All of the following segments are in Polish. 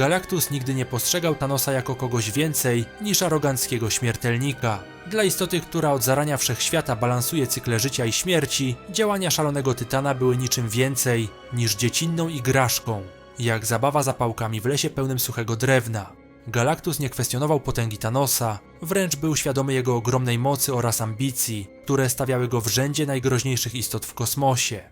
Galactus nigdy nie postrzegał Thanosa jako kogoś więcej niż aroganckiego śmiertelnika. Dla istoty, która od zarania wszechświata balansuje cykle życia i śmierci, działania szalonego Tytana były niczym więcej niż dziecinną igraszką, jak zabawa zapałkami w lesie pełnym suchego drewna. Galactus nie kwestionował potęgi Thanosa, wręcz był świadomy jego ogromnej mocy oraz ambicji, które stawiały go w rzędzie najgroźniejszych istot w kosmosie.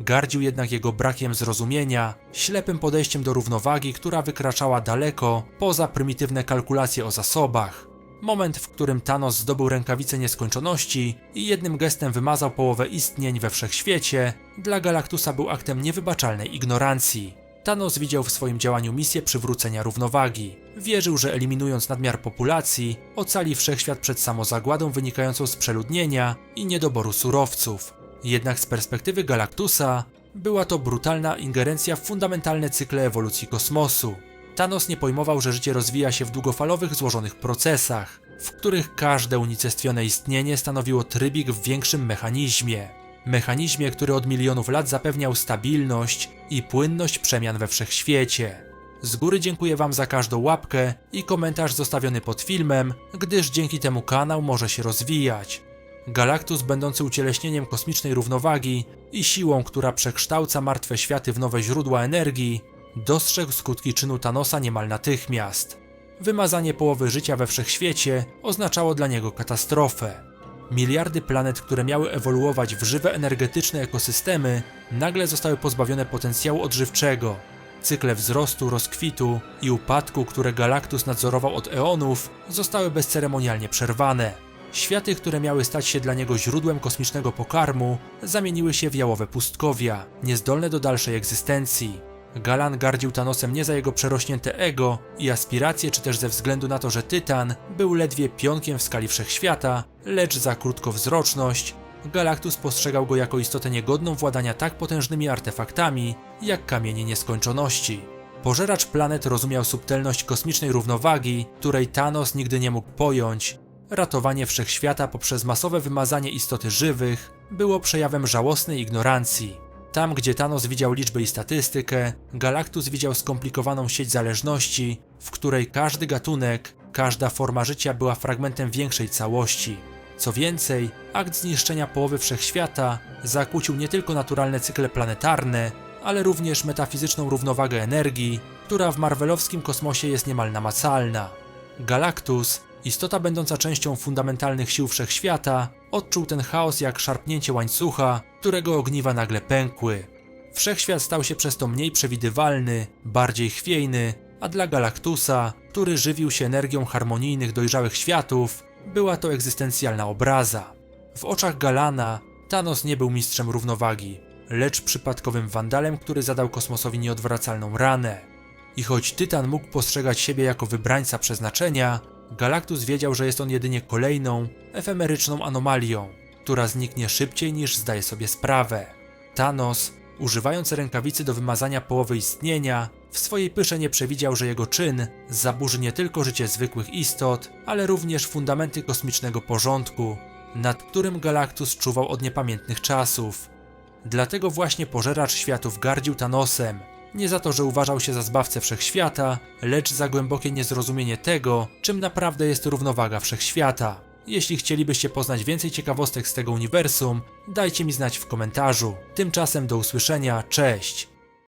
Gardził jednak jego brakiem zrozumienia, ślepym podejściem do równowagi, która wykraczała daleko poza prymitywne kalkulacje o zasobach. Moment, w którym Thanos zdobył rękawicę nieskończoności i jednym gestem wymazał połowę istnień we wszechświecie, dla Galactusa był aktem niewybaczalnej ignorancji. Thanos widział w swoim działaniu misję przywrócenia równowagi. Wierzył, że eliminując nadmiar populacji, ocali wszechświat przed samozagładą wynikającą z przeludnienia i niedoboru surowców. Jednak z perspektywy Galactusa była to brutalna ingerencja w fundamentalne cykle ewolucji kosmosu. Thanos nie pojmował, że życie rozwija się w długofalowych, złożonych procesach, w których każde unicestwione istnienie stanowiło trybik w większym mechanizmie. Mechanizmie, który od milionów lat zapewniał stabilność i płynność przemian we wszechświecie. Z góry dziękuję Wam za każdą łapkę i komentarz zostawiony pod filmem, gdyż dzięki temu kanał może się rozwijać. Galactus, będący ucieleśnieniem kosmicznej równowagi i siłą, która przekształca martwe światy w nowe źródła energii, dostrzegł skutki czynu Thanosa niemal natychmiast. Wymazanie połowy życia we wszechświecie oznaczało dla niego katastrofę. Miliardy planet, które miały ewoluować w żywe energetyczne ekosystemy, nagle zostały pozbawione potencjału odżywczego. Cykle wzrostu, rozkwitu i upadku, które Galactus nadzorował od eonów, zostały bezceremonialnie przerwane. Światy, które miały stać się dla niego źródłem kosmicznego pokarmu, zamieniły się w jałowe pustkowia, niezdolne do dalszej egzystencji. Galan gardził Thanosem nie za jego przerośnięte ego i aspiracje, czy też ze względu na to, że Tytan był ledwie pionkiem w skali wszechświata, lecz za krótkowzroczność. Galactus postrzegał go jako istotę niegodną władania tak potężnymi artefaktami, jak kamienie nieskończoności. Pożeracz planet rozumiał subtelność kosmicznej równowagi, której Thanos nigdy nie mógł pojąć. Ratowanie wszechświata poprzez masowe wymazanie istoty żywych było przejawem żałosnej ignorancji. Tam, gdzie Thanos widział liczby i statystykę, Galactus widział skomplikowaną sieć zależności, w której każdy gatunek, każda forma życia była fragmentem większej całości. Co więcej, akt zniszczenia połowy wszechświata zakłócił nie tylko naturalne cykle planetarne, ale również metafizyczną równowagę energii, która w marvelowskim kosmosie jest niemal namacalna. Galactus, istota będąca częścią fundamentalnych sił wszechświata, odczuł ten chaos jak szarpnięcie łańcucha, którego ogniwa nagle pękły. Wszechświat stał się przez to mniej przewidywalny, bardziej chwiejny, a dla Galactusa, który żywił się energią harmonijnych, dojrzałych światów, była to egzystencjalna obraza. W oczach Galana Thanos nie był mistrzem równowagi, lecz przypadkowym wandalem, który zadał kosmosowi nieodwracalną ranę. I choć Tytan mógł postrzegać siebie jako wybrańca przeznaczenia, Galactus wiedział, że jest on jedynie kolejną, efemeryczną anomalią, która zniknie szybciej niż zdaje sobie sprawę. Thanos, używając rękawicy do wymazania połowy istnienia, w swojej pysze nie przewidział, że jego czyn zaburzy nie tylko życie zwykłych istot, ale również fundamenty kosmicznego porządku, nad którym Galactus czuwał od niepamiętnych czasów. Dlatego właśnie pożeracz światów gardził Thanosem, nie za to, że uważał się za zbawcę wszechświata, lecz za głębokie niezrozumienie tego, czym naprawdę jest równowaga wszechświata. Jeśli chcielibyście poznać więcej ciekawostek z tego uniwersum, dajcie mi znać w komentarzu. Tymczasem do usłyszenia, cześć!